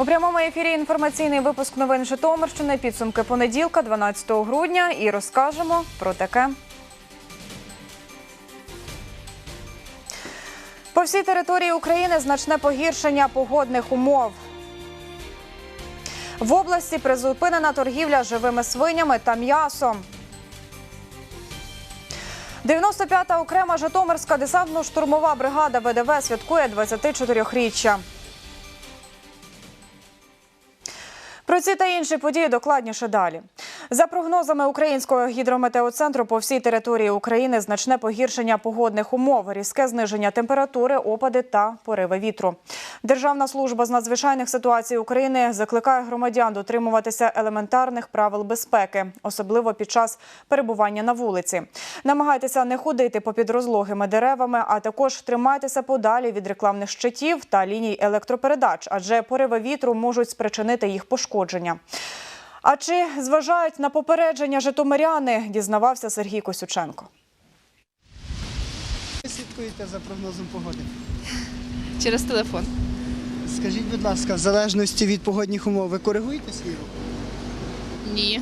У прямому ефірі інформаційний випуск новин Житомирщини. Підсумки понеділка, 12 грудня, і розкажемо про таке. По всій території України значне погіршення погодних умов. В області призупинена торгівля живими свинями та м'ясом. 95-та окрема Житомирська десантно-штурмова бригада ВДВ святкує 24-річчя. Про ці та інші події докладніше далі. За прогнозами Українського гідрометеоцентру, по всій території України значне погіршення погодних умов, різке зниження температури, опади та пориви вітру. Державна служба з надзвичайних ситуацій України закликає громадян дотримуватися елементарних правил безпеки, особливо під час перебування на вулиці. Намагайтеся не ходити попід розлогими деревами, а також тримайтеся подалі від рекламних щитів та ліній електропередач, адже пориви вітру можуть спричинити їх пошкодження. А чи зважають на попередження житомиряни, дізнавався Сергій Косюченко. Ви слідкуєте за прогнозом погоди? через телефон. Скажіть, будь ласка, в залежності від погодних умов, ви коригуєте свій рух? Ні.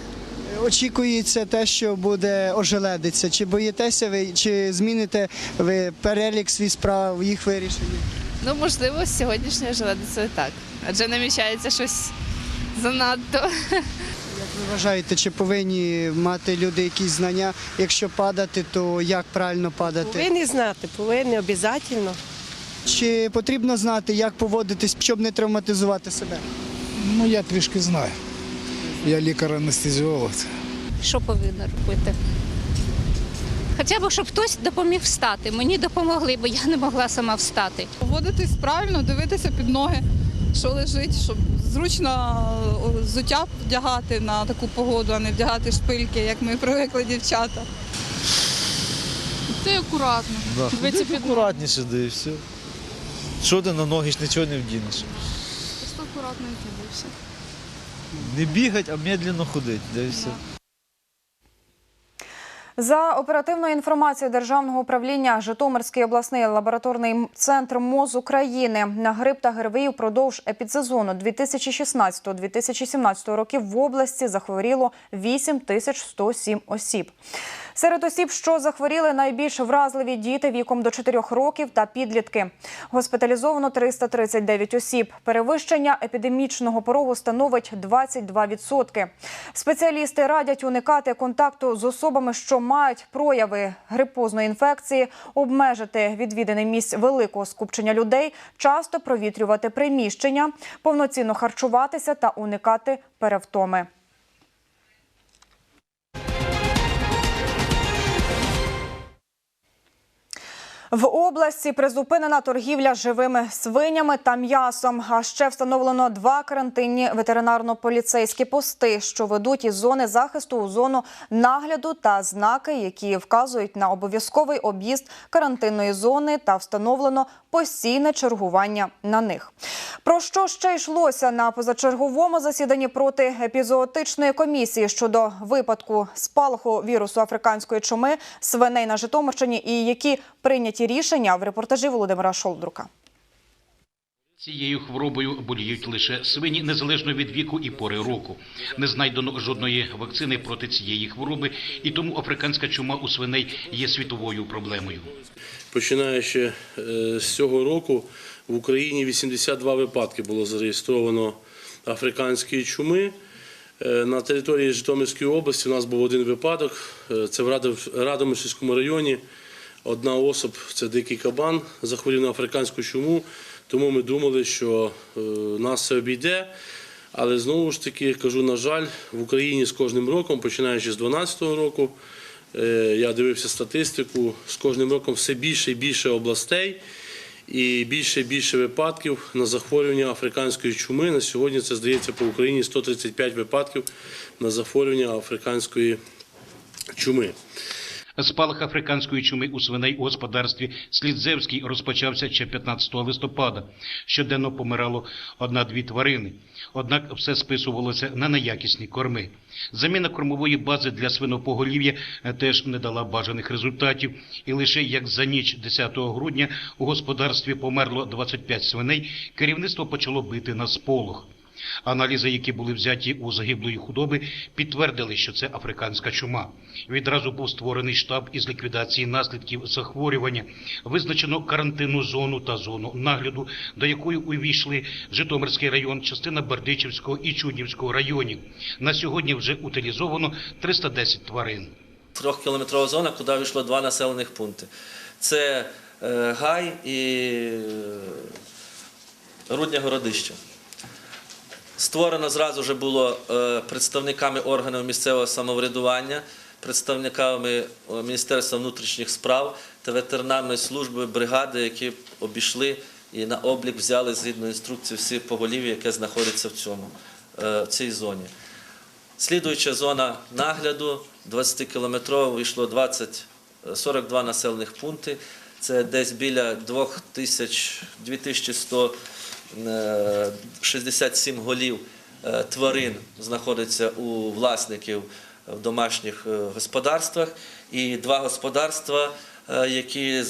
Очікується те, що буде ожеледиця. Чи боїтеся ви, чи зміните ви перелік свій справ, їх вирішення? Ну, можливо, з сьогоднішнього так. Адже намічається щось занадто. Як ви вважаєте, чи повинні мати люди якісь знання? Якщо падати, то як правильно падати? Повинні знати, повинні обов'язково. Чи потрібно знати, як поводитись, щоб не травматизувати себе? Ну, я трішки знаю. Я лікар-анестезіолог. що повинна робити. Хоча б, щоб хтось допоміг встати. Мені допомогли, бо я не могла сама встати. Поводитись правильно, дивитися під ноги, що лежить, щоб зручно взуття вдягати на таку погоду, а не вдягати шпильки, як ми привикли дівчата. Це акуратно. Да. Акуратніше, да і все. Що ти на ноги ж нічого не вдінеш. Просто акуратно йти і все. Не бігать, а медленно ходити, да і все. За оперативною інформацією Державного управління Житомирський обласний лабораторний центр МОЗ України на грип та ГРВІ впродовж епідсезону 2016-2017 років в області захворіло 8107 осіб. Серед осіб, що захворіли, найбільш вразливі діти віком до 4 років та підлітки. Госпіталізовано 339 осіб. Перевищення епідемічного порогу становить 22%. Спеціалісти радять уникати контакту з особами, що мають прояви грипозної інфекції, обмежити відвідини місць великого скупчення людей, часто провітрювати приміщення, повноцінно харчуватися та уникати перевтоми. В області призупинена торгівля живими свинями та м'ясом. А ще встановлено два карантинні ветеринарно-поліцейські пости, що ведуть із зони захисту у зону нагляду та знаки, які вказують на обов'язковий об'їзд карантинної зони та встановлено постійне чергування на них. Про що ще йшлося на позачерговому засіданні проти епізоотичної комісії щодо випадку спалаху вірусу африканської чуми свиней на Житомирщині і які прийняті рішення в репортажі Володимира Шолдрука. Цією хворобою боліють лише свині незалежно від віку і пори року. Не знайдено жодної вакцини проти цієї хвороби, і тому африканська чума у свиней є світовою проблемою. Починаючи е, з цього року в Україні 82 випадки було зареєстровано африканської чуми. Е, На території Житомирської області у нас був один випадок. Е, Це в Радомишльському районі. Одна особа, це дикий кабан, захворів на африканську чуму. Тому ми думали, що е, нас це обійде. Але знову ж таки кажу, на жаль, в Україні з кожним роком, починаючи з 2012 року, е, я дивився статистику, з кожним роком все більше і більше областей і більше і більше випадків на захворювання африканської чуми. На сьогодні це здається по Україні 135 випадків на захворювання африканської чуми. Спалах африканської чуми у свиней у господарстві Слідзевський розпочався ще 15 листопада. Щоденно помирало одна-дві тварини. Однак все списувалося на неякісні корми. Заміна кормової бази для свинопоголів'я е, теж не дала бажаних результатів. І лише як за ніч 10 грудня у господарстві померло 25 свиней, керівництво почало бити на сполох. Аналізи, які були взяті у загиблої худоби, підтвердили, що це африканська чума. Відразу був створений штаб із ліквідації наслідків захворювання. Визначено карантинну зону та зону нагляду, до якої увійшли Житомирський район, частина Бердичівського і Чуднівського районів. На сьогодні вже утилізовано 310 тварин. Трьохкілометрова зона, куди вийшло два населених пункти. Це е, Гай і е, Рудня Городище. Створено зразу вже було е, представниками органів місцевого самоврядування, представниками е, Міністерства внутрішніх справ та ветеринарної служби бригади, які обійшли і на облік взяли згідно інструкції всі поголів'я, яке знаходиться в цьому е, в цій зоні. Слідуюча зона нагляду 20-кілометрова вийшло 20, 42 населених пункти. Це десь біля 2000, 2167 голів е, тварин знаходиться у власників в домашніх е, господарствах і два господарства, е, які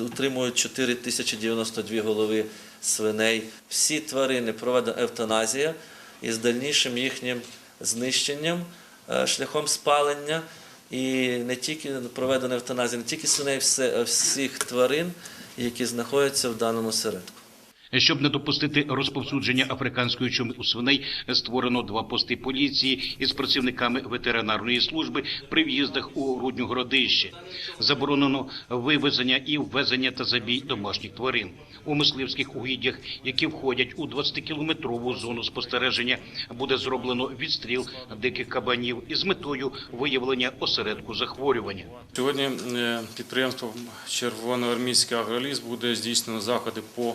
утримують 4092 голови свиней. Всі тварини проведена евтаназія із дальнішим їхнім знищенням е, шляхом спалення. І не тільки проведена евтаназія, не тільки свиней, всіх тварин, які знаходяться в даному середку. Щоб не допустити розповсюдження африканської чуми у свиней, створено два пости поліції із працівниками ветеринарної служби при в'їздах у Рудню Городище. Заборонено вивезення і ввезення та забій домашніх тварин. У мисливських угіддях, які входять у 20-кілометрову зону спостереження, буде зроблено відстріл диких кабанів із метою виявлення осередку захворювання. Сьогодні е, підприємством Червоноармійський агроліс буде здійснено заходи по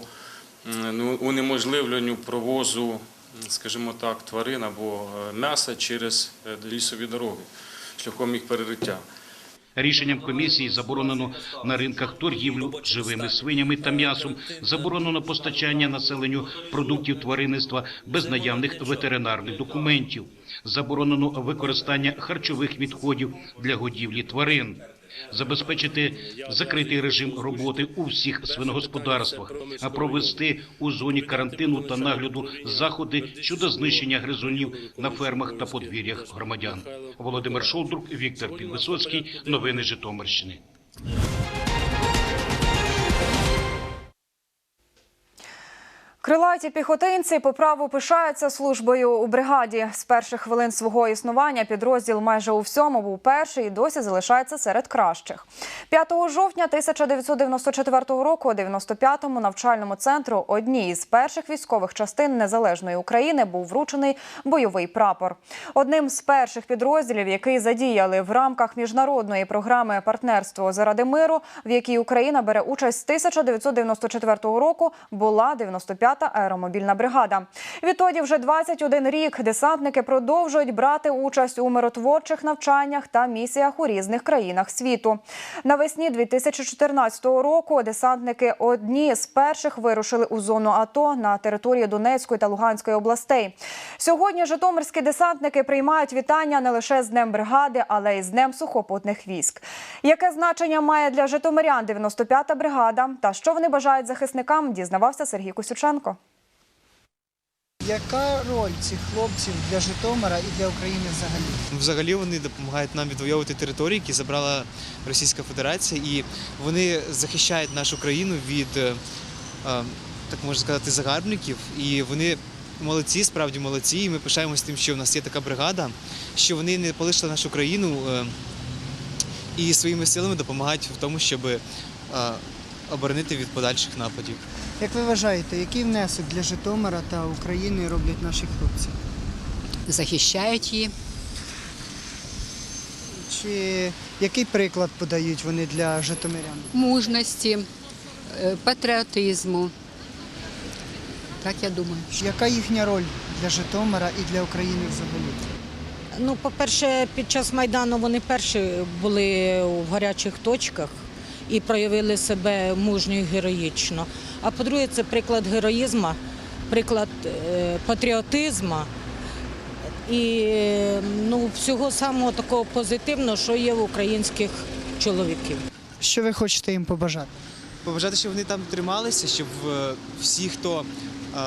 унеможливленню провозу, скажімо так, тварин або е, м'яса через е, лісові дороги шляхом їх перериття. Рішенням комісії заборонено на ринках торгівлю живими свинями та м'ясом, заборонено постачання населенню продуктів тваринництва без наявних ветеринарних документів, заборонено використання харчових відходів для годівлі тварин. Забезпечити закритий режим роботи у всіх свиногосподарствах, а провести у зоні карантину та нагляду заходи щодо знищення гризунів на фермах та подвір'ях громадян. Володимир Шолдрук, Віктор Підвисоцький. Новини Житомирщини. Крилаті піхотинці по праву пишаються службою у бригаді. З перших хвилин свого існування підрозділ майже у всьому був перший і досі залишається серед кращих. 5 жовтня 1994 року у 95-му навчальному центру одній із перших військових частин незалежної України був вручений бойовий прапор. Одним з перших підрозділів, який задіяли в рамках міжнародної програми партнерство заради миру, в якій Україна бере участь з 1994 року, була 95-та аеромобільна бригада. Відтоді вже 21 рік десантники продовжують брати участь у миротворчих навчаннях та місіях у різних країнах світу. Навесні 2014 року десантники одні з перших вирушили у зону АТО на території Донецької та Луганської областей. Сьогодні житомирські десантники приймають вітання не лише з Днем бригади, але й з Днем сухопутних військ. Яке значення має для житомирян 95-та бригада та що вони бажають захисникам, дізнавався Сергій Косюченко. Яка роль цих хлопців для Житомира і для України взагалі? Взагалі вони допомагають нам відвоювати території, які забрала Російська Федерація, і вони захищають нашу країну від, е, е, так можна сказати, загарбників. І вони молодці, справді молодці. І ми пишаємося тим, що в нас є така бригада, що вони не полишили нашу країну е, і своїми силами допомагають в тому, щоб оборонити від подальших нападів. Як ви вважаєте, який внесок для Житомира та України роблять наші хлопці? захищають її. Чи який приклад подають вони для житомирян? мужності, е, патріотизму. Так я думаю. Яка їхня роль для Житомира і для України взагалі? Ну, по-перше, під час Майдану вони перші були в гарячих точках і проявили себе мужньо і героїчно. А по-друге, це приклад героїзму, приклад е, патріотизму і ну, всього самого такого позитивного, що є в українських чоловіків. Що ви хочете їм побажати? Побажати, щоб вони там трималися, щоб е, всі, хто е,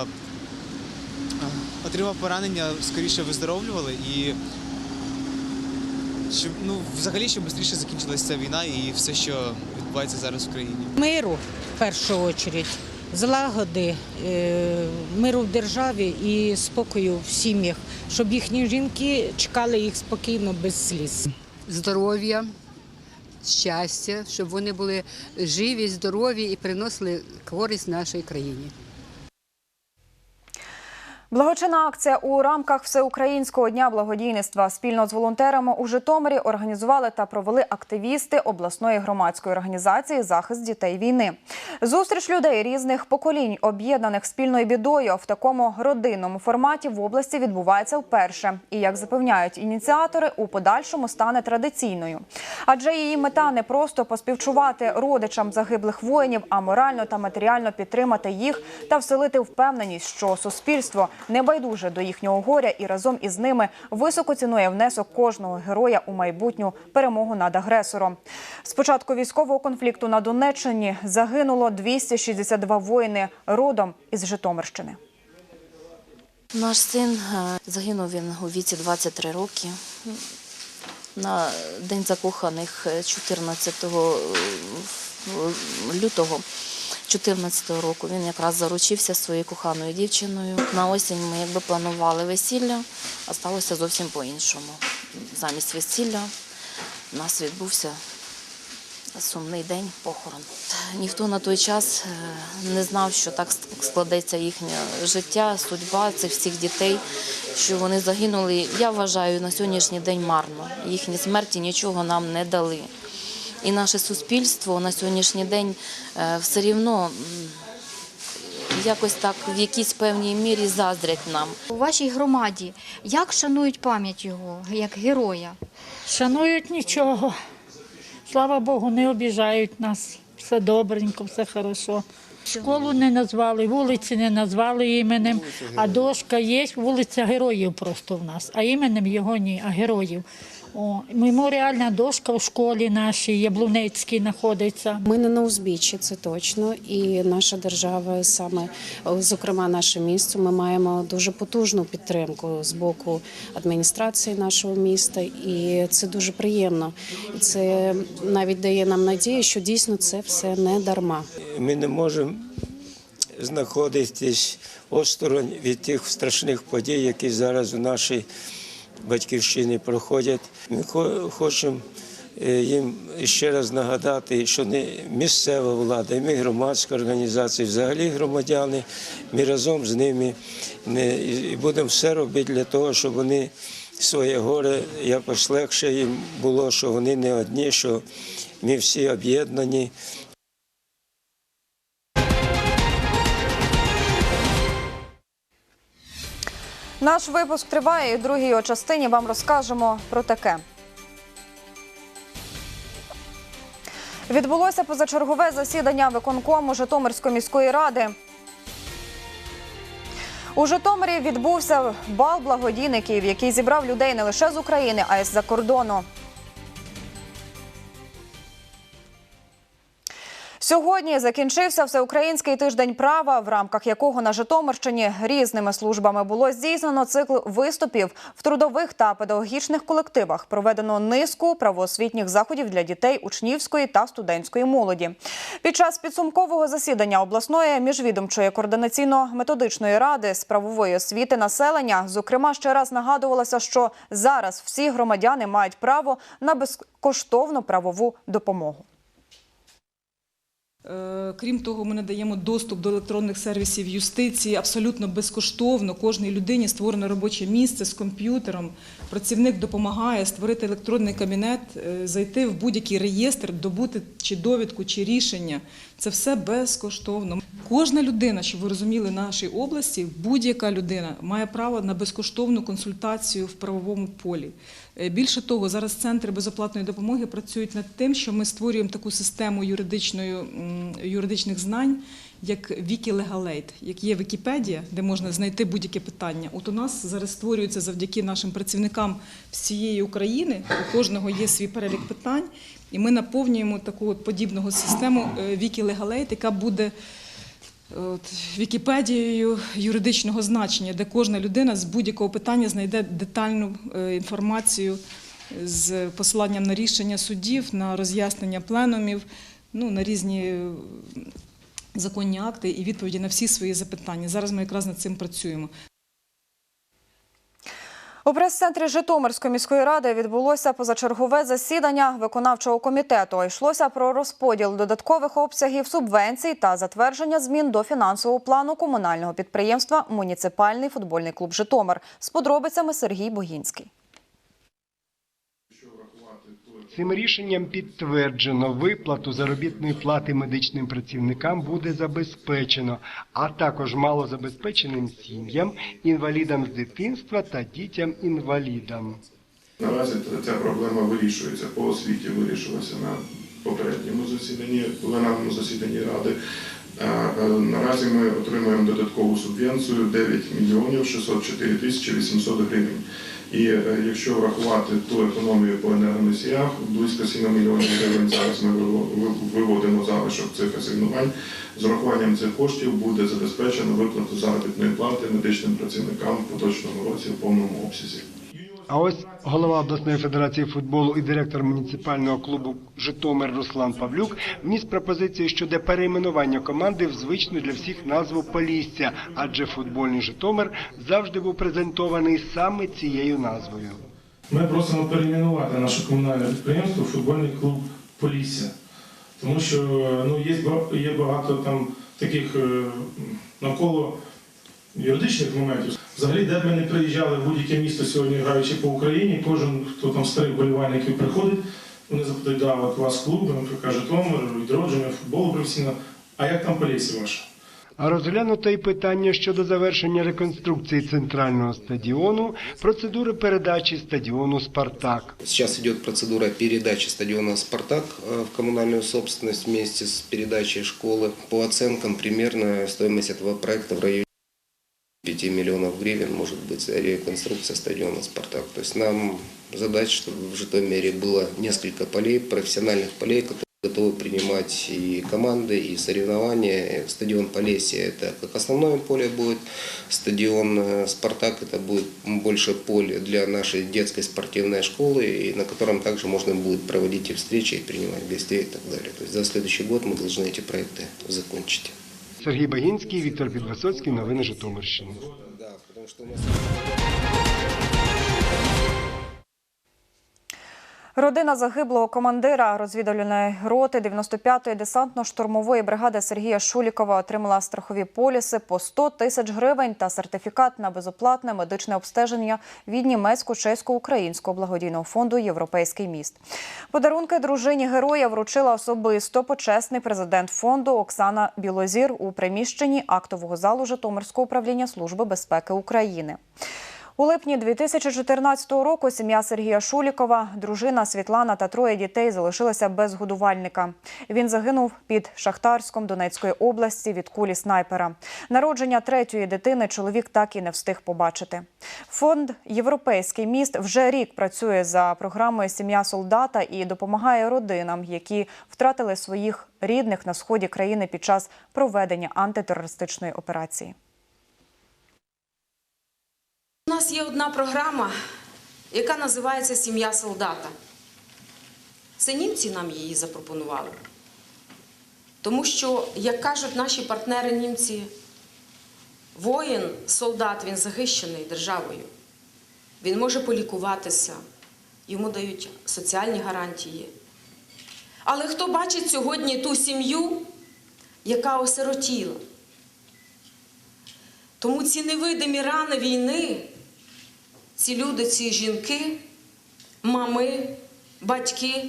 отримав поранення, скоріше виздоровлювали і щоб ну взагалі щоб швидше закінчилася ця війна і все, що відбувається зараз в країні. Миру в першу чергу, злагоди, е, миру в державі і спокою в сім'ях, щоб їхні жінки чекали їх спокійно без сліз. Здоров'я, щастя, щоб вони були живі, здорові і приносили користь нашій країні. Благочинна акція у рамках всеукраїнського дня благодійництва спільно з волонтерами у Житомирі організували та провели активісти обласної громадської організації Захист дітей війни. Зустріч людей різних поколінь, об'єднаних спільною бідою, в такому родинному форматі в області відбувається вперше. І як запевняють ініціатори, у подальшому стане традиційною. Адже її мета не просто поспівчувати родичам загиблих воїнів, а морально та матеріально підтримати їх та вселити впевненість, що суспільство не байдуже до їхнього горя і разом із ними високо цінує внесок кожного героя у майбутню перемогу над агресором. З початку військового конфлікту на Донеччині загинуло 262 воїни родом із Житомирщини. Наш син е, загинув він у віці 23 роки. На день закоханих е, 14 лютого 2014 року він якраз заручився своєю коханою дівчиною. На осінь ми якби планували весілля, а сталося зовсім по-іншому. Замість весілля у нас відбувся сумний день похорон. Ніхто на той час е, не знав, що так складеться їхнє життя, судьба цих всіх дітей, що вони загинули. Я вважаю на сьогоднішній день марно. Їхні смерті нічого нам не дали. І наше суспільство на сьогоднішній день е, все рівно якось так в якійсь певній мірі заздрять нам. У вашій громаді як шанують пам'ять його як героя? Шанують нічого. Слава Богу, не обіжають нас. Все добренько, все хорошо. Школу не назвали, вулиці не назвали іменем, а дошка є, вулиця героїв просто в нас, а іменем його ні, а героїв. О, меморіальна дошка в школі нашій Яблунецькій знаходиться. Ми не на узбіччі, це точно. І наша держава, саме зокрема наше місто, ми маємо дуже потужну підтримку з боку адміністрації нашого міста, і це дуже приємно. І це навіть дає нам надію, що дійсно це все не дарма. Ми не можемо знаходитись осторонь від тих страшних подій, які зараз у нашій батьківщині проходять. Ми хочемо е, їм ще раз нагадати, що не місцева влада, і ми громадська організація, взагалі громадяни, ми разом з ними і будемо все робити для того, щоб вони своє горе якось легше їм було, що вони не одні, що ми всі об'єднані. Наш випуск триває. і в другій його частині вам розкажемо про таке. Відбулося позачергове засідання виконкому Житомирської міської ради. У Житомирі відбувся бал благодійників, який зібрав людей не лише з України, а й з-за кордону. Сьогодні закінчився всеукраїнський тиждень права, в рамках якого на Житомирщині різними службами було здійснено цикл виступів в трудових та педагогічних колективах. Проведено низку правоосвітніх заходів для дітей учнівської та студентської молоді. Під час підсумкового засідання обласної міжвідомчої координаційно-методичної ради з правової освіти населення, зокрема, ще раз нагадувалося, що зараз всі громадяни мають право на безкоштовну правову допомогу. Е, Крім того, ми надаємо доступ до електронних сервісів юстиції абсолютно безкоштовно. Кожній людині створено робоче місце з комп'ютером. Працівник допомагає створити електронний кабінет, е, зайти в будь-який реєстр, добути чи довідку, чи рішення. Це все безкоштовно. Кожна людина, щоб ви розуміли, нашій області, будь-яка людина має право на безкоштовну консультацію в правовому полі. Е, Більше того, зараз центри безоплатної допомоги працюють над тим, що ми створюємо таку систему юридичної, юридичних знань, як Wikilegalate, як є Вікіпедія, де можна знайти будь-яке питання. От у нас зараз створюється завдяки нашим працівникам всієї України. У кожного є свій перелік питань, і ми наповнюємо таку от подібного систему е, Wikilegalate, яка буде от, Вікіпедією юридичного значення, де кожна людина з будь-якого питання знайде детальну е, інформацію з посиланням на рішення судів, на роз'яснення пленумів, ну, на різні е, законні акти і відповіді на всі свої запитання. Зараз ми якраз над цим працюємо. У прес-центрі Житомирської міської ради відбулося позачергове засідання виконавчого комітету. Йшлося про розподіл додаткових обсягів субвенцій та затвердження змін до фінансового плану комунального підприємства Муніципальний футбольний клуб Житомир. З подробицями Сергій Богінський. Цим рішенням підтверджено, виплату заробітної плати медичним працівникам буде забезпечено, а також малозабезпеченим сім'ям, інвалідам з дитинства та дітям-інвалідам. Наразі ця проблема вирішується по освіті, вирішилася на попередньому засіданні, пленарному засіданні ради. Е, Наразі ми отримуємо додаткову субвенцію 9 мільйонів 604 тисячі 800 гривень. І е, якщо врахувати ту економію по енергоносіях, близько 7 мільйонів гривень зараз ми виводимо залишок цих асигнувань. З урахуванням цих коштів буде забезпечено виплату заробітної плати медичним працівникам в поточному році в повному обсязі. А ось голова обласної федерації футболу і директор муніципального клубу Житомир Руслан Павлюк вніс пропозицію щодо перейменування команди в звичну для всіх назву Полісся, адже футбольний Житомир завжди був презентований саме цією назвою. Ми просимо перейменувати наше комунальне підприємство футбольний клуб Полісся. Тому що ну, є, багато там таких е, навколо юридичних моментів. Взагалі, де б ми не приїжджали в будь-яке місто сьогодні, граючи по Україні, кожен, хто там старих болівальників приходить, вони запитають, да, от у вас клуб, наприклад, Житомир, відродження, футболу професійно, а як там Полісся ваша? А розглянуто й питання щодо завершення реконструкції центрального стадіону, процедури передачі стадіону Спартак. Сейчас идет процедура передачи стадиона «Спартак» э, в коммунальную собственность вместе с передачей школы. По оценкам, примерно стоимость этого проекта в районе 5 миллионов гривен может быть реконструкция стадиона «Спартак». То есть нам задача, чтобы в Житомире было несколько полей, профессиональных полей, которые готовы принимать и команды, и соревнования. Стадион Полесья – это как основное поле будет, стадион э, «Спартак» – это будет больше поле для нашей детской спортивной школы, и на котором также можно будет проводить и встречи, и принимать гостей и так далее. То есть за следующий год мы должны эти проекты закончить. Сергій Багінський, Віктор Підвисоцький. Новини Житомирщини. Родина загиблого командира розвідувальної роти 95-ї десантно-штурмової бригади Сергія Шулікова отримала страхові поліси по 100 тисяч гривень та сертифікат на безоплатне медичне обстеження від німецько-чесько-українського благодійного фонду Європейський міст. Подарунки дружині героя вручила особисто почесний президент фонду Оксана Білозір у приміщенні актового залу Житомирського управління Служби безпеки України. У липні 2014 року сім'я Сергія Шулікова, дружина Світлана та троє дітей залишилися без годувальника. Він загинув під Шахтарськом Донецької області від кулі снайпера. Народження третьої дитини чоловік так і не встиг побачити. Фонд Європейський міст вже рік працює за програмою Сім'я солдата і допомагає родинам, які втратили своїх рідних на сході країни під час проведення антитерористичної операції. У нас є одна програма, яка називається Сім'я солдата. Це німці нам її запропонували. Тому що, як кажуть наші партнери німці, воїн, солдат, він захищений державою. Він може полікуватися, йому дають соціальні гарантії. Але хто бачить сьогодні ту сім'ю, яка осиротіла? Тому ці невидимі рани війни, ці люди, ці жінки, мами, батьки,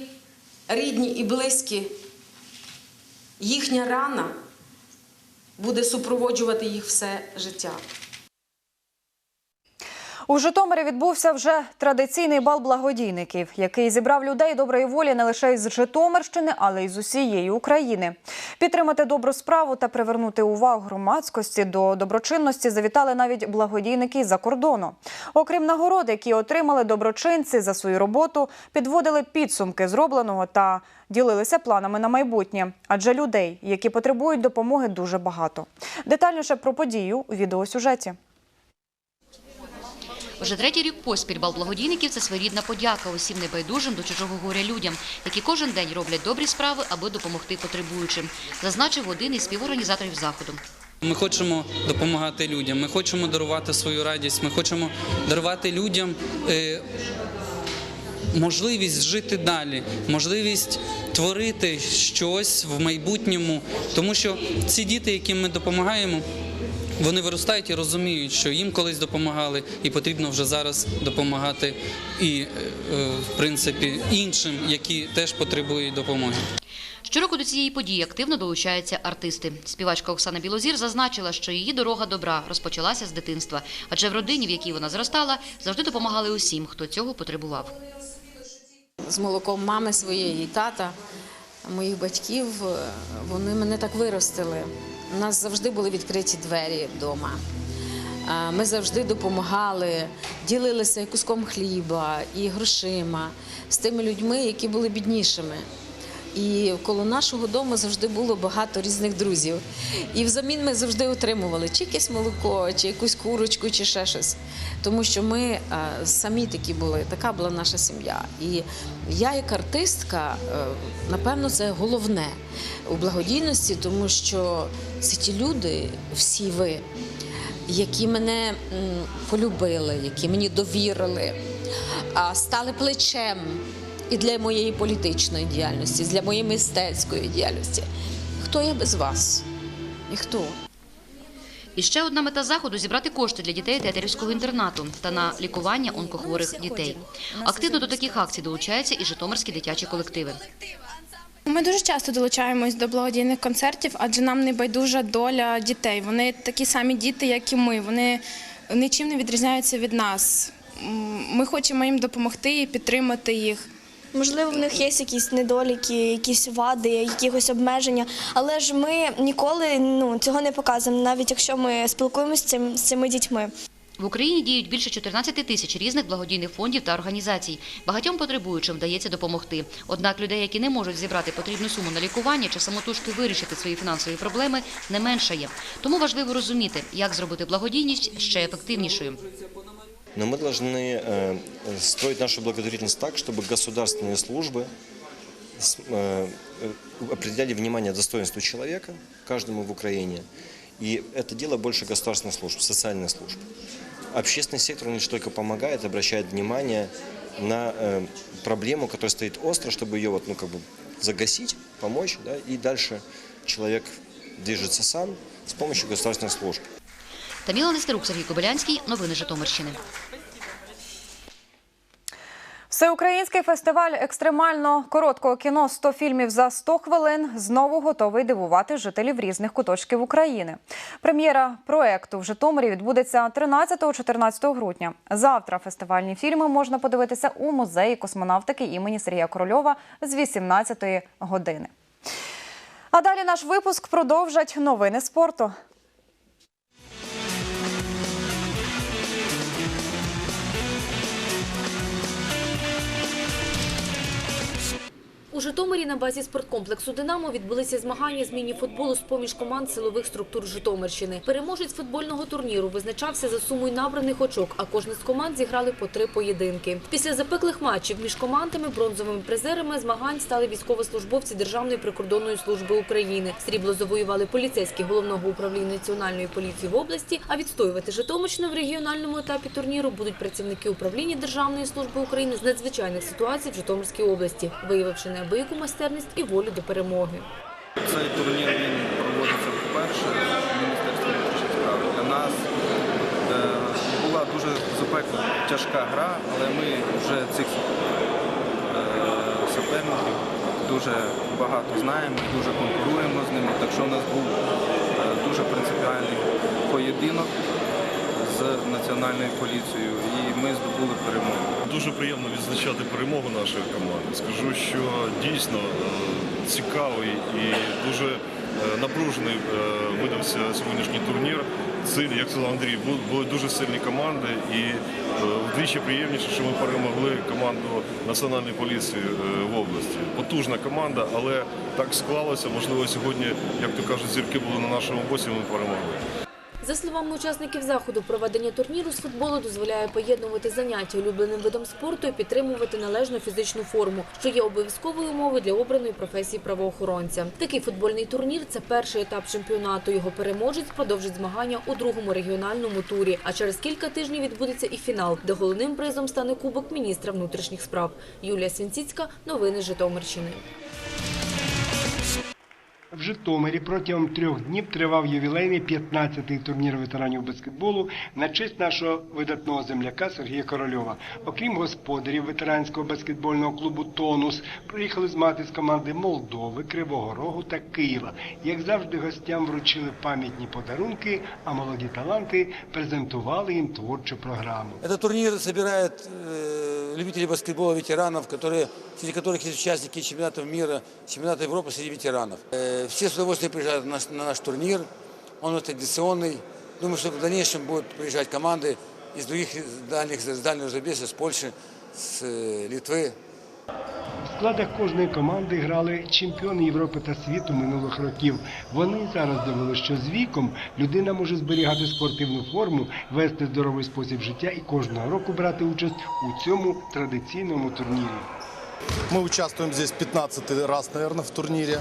рідні і близькі, їхня рана буде супроводжувати їх все життя. У Житомирі відбувся вже традиційний бал благодійників, який зібрав людей доброї волі не лише із Житомирщини, але й з усієї України. Підтримати добру справу та привернути увагу громадськості до доброчинності завітали навіть благодійники з-за кордону. Окрім нагород, які отримали доброчинці за свою роботу, підводили підсумки зробленого та ділилися планами на майбутнє. Адже людей, які потребують допомоги, дуже багато. Детальніше про подію у відеосюжеті. Вже третій рік поспіль бал благодійників – це своєрідна подяка усім небайдужим до чужого горя людям, які кожен день роблять добрі справи, аби допомогти потребуючим, зазначив один із співорганізаторів заходу. Ми хочемо допомагати людям, ми хочемо дарувати свою радість, ми хочемо дарувати людям е, можливість жити далі, можливість творити щось в майбутньому, тому що ці діти, яким ми допомагаємо. Вони виростають і розуміють, що їм колись допомагали, і потрібно вже зараз допомагати і, е, е, в принципі, іншим, які теж потребують допомоги. Щороку до цієї події активно долучаються артисти. Співачка Оксана Білозір зазначила, що її дорога добра розпочалася з дитинства, адже в родині, в якій вона зростала, завжди допомагали усім, хто цього потребував. з молоком мами своєї, тата, моїх батьків, е, вони мене так виростили. У нас завжди були відкриті двері вдома. Ми завжди допомагали, ділилися і куском хліба, і грошима з тими людьми, які були біднішими. І коло нашого дому завжди було багато різних друзів. І взамін ми завжди отримували чи якесь молоко, чи якусь курочку, чи ще щось. Тому що ми е, самі такі були, така була наша сім'я. І я, як артистка, е, напевно, це головне у благодійності, тому що це ті люди, всі ви, які мене полюбили, які мені довірили, стали плечем і для моєї політичної діяльності, для моєї мистецької діяльності. Хто я без вас? Ніхто. І ще одна мета заходу – зібрати кошти для дітей театрівського інтернату та на лікування онкохворих дітей. Активно до таких акцій долучаються і житомирські дитячі колективи. Ми дуже часто долучаємось до благодійних концертів, адже нам не байдужа доля дітей. Вони такі самі діти, як і ми. Вони нічим не відрізняються від нас. Ми хочемо їм допомогти і підтримати їх. Можливо, в них є якісь недоліки, якісь вади, якихось обмеження, але ж ми ніколи ну, цього не показуємо, навіть якщо ми спілкуємося з, цим, з цими дітьми. В Україні діють більше 14 тисяч різних благодійних фондів та організацій. Багатьом потребуючим вдається допомогти. Однак людей, які не можуть зібрати потрібну суму на лікування чи самотужки вирішити свої фінансові проблеми, не меншає. Тому важливо розуміти, як зробити благодійність ще ефективнішою. Но мы должны э, строить нашу благотворительность так, чтобы государственные службы э, э, определяли внимание достоинству человека, каждому в Украине. И это дело больше государственных служб, социальных служб. Общественный сектор он лишь только помогает, обращает внимание на проблему, которая стоит остро, чтобы ее вот, ну, как бы загасить, помочь, да, и дальше человек движется сам с помощью государственных служб. Таміла Нестерук, Сергій Кобилянський. Новини Житомирщини. Всеукраїнський фестиваль екстремально короткого кіно «100 фільмів за 100 хвилин знову готовий дивувати жителів різних куточків України. Прем'єра проекту в Житомирі відбудеться 13-14 грудня. Завтра фестивальні фільми можна подивитися у музеї космонавтики імені Сергія Корольова з 18 години. А далі наш випуск продовжать новини спорту. Житомирі на базі спорткомплексу «Динамо» відбулися змагання з міні-футболу з-поміж команд силових структур Житомирщини. Переможець футбольного турніру визначався за сумою набраних очок, а кожна з команд зіграли по три поєдинки. Після запеклих матчів між командами бронзовими призерами змагань стали військовослужбовці Державної прикордонної служби України. Срібло завоювали поліцейські головного управління Національної поліції в області, а відстоювати Житомирщину в регіональному етапі турніру будуть працівники управління Державної служби України з надзвичайних ситуацій в Житомирській області, виявивши неабияку майстерність і волю до перемоги. Цей турнір він проводиться вперше в Міністерстві внутрішніх справ. Для нас е, була дуже запекла тяжка гра, але ми вже цих е, суперників дуже багато знаємо, дуже конкуруємо з ними. Так що у нас був е, дуже принципіальний поєдинок з національною поліцією, і ми здобули перемогу. Дуже приємно відзначати перемогу нашої команди. Скажу, що дійсно е, цікавий і дуже е, напружений е, видався сьогоднішній турнір. Сильні, як сказав Андрій, були дуже сильні команди і вдвічі приємніше, що ми перемогли команду національної поліції в області. Потужна команда, але так склалося. Можливо, сьогодні, як то кажуть, зірки були на нашому боці. Ми перемогли. За словами учасників заходу, проведення турніру з футболу дозволяє поєднувати заняття улюбленим видом спорту і підтримувати належну фізичну форму, що є обов'язковою умовою для обраної професії правоохоронця. Такий футбольний турнір це перший етап чемпіонату. Його переможець продовжить змагання у другому регіональному турі. А через кілька тижнів відбудеться і фінал, де головним призом стане кубок міністра внутрішніх справ. Юлія Свінціцька, новини Житомирщини. В Житомирі протягом трьох днів тривав ювілейний 15-й турнір ветеранів баскетболу на честь нашого видатного земляка Сергія Корольова. Окрім господарів ветеранського баскетбольного клубу Тонус, приїхали змагати з команди Молдови, Кривого Рогу та Києва. Як завжди, гостям вручили пам'ятні подарунки, а молоді таланти презентували їм творчу програму. Турнир собирает э, любителей баскетбола, ветеранов, которые, среди которых есть участники чемпионатов мира, чемпионата Европы среди ветеранов. Э, все с удовольствием приезжают на наш, на наш турнир. Он у нас традиционный. Думаю, что в дальнейшем будут приезжать команды из других дальних, с дальнего зарубежья, с Польши, с э, Литвы. В складах кожної команди грали чемпіони Європи та світу минулих років. Вони зараз довели, що з віком людина може зберігати спортивну форму, вести здоровий спосіб життя і кожного року брати участь у цьому традиційному турнірі. Мы участвуем здесь 15 раз, наверное, в турнире.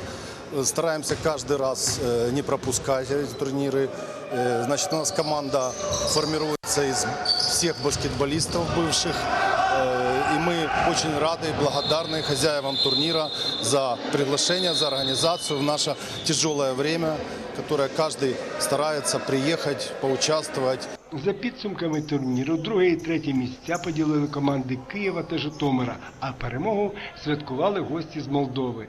Э, Стараемся каждый раз э, не пропускать эти турниры. Э, Значит, у нас команда формируется из всех баскетболистов бывших. Э, И мы очень рады и благодарны хозяевам турнира за приглашение, за организацию в наше тяжелое время, которое каждый старается приехать, поучаствовать. За підсумками турніру, друге і третє місця поділили команди Києва та Житомира, а перемогу святкували гості з Молдови.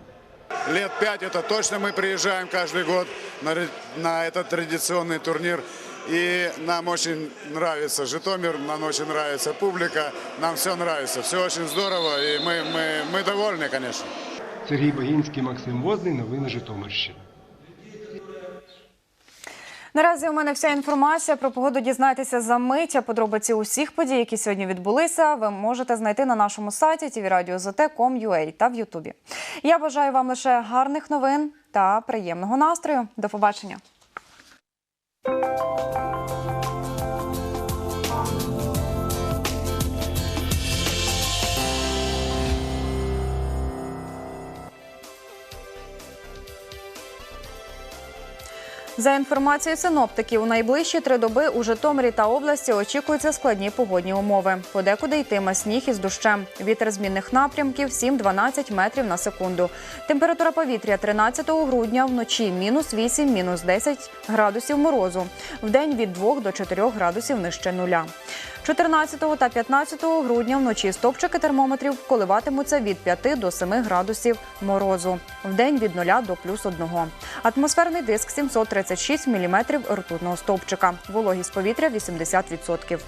Лет пять это точно мы приезжаем каждый год на, ре- на этот традиционный турнир. И нам очень нравится Житомир, нам очень нравится публика, нам все нравится, все очень здорово, и мы, мы, мы довольны, конечно. Сергій Багінський, Максим Возний, новини Житомирщини. Наразі у мене вся інформація про погоду дізнайтеся за мить. А подробиці усіх подій, які сьогодні відбулися, ви можете знайти на нашому сайті tvradio.zt.com.ua та в Ютубі. Я бажаю вам лише гарних новин та приємного настрою. До побачення. you За інформацією синоптиків, у найближчі три доби у Житомирі та області очікуються складні погодні умови. Подекуди йтиме сніг із дощем. Вітер змінних напрямків 7-12 метрів на секунду. Температура повітря 13 грудня вночі мінус 8, мінус 10 градусів морозу. В день від 2 до 4 градусів нижче нуля. 14 та 15 грудня вночі стопчики термометрів коливатимуться від 5 до 7 градусів морозу. в день від 0 до плюс 1. Атмосферний диск 736 міліметрів ртутного стовпчика. Вологість повітря 80%.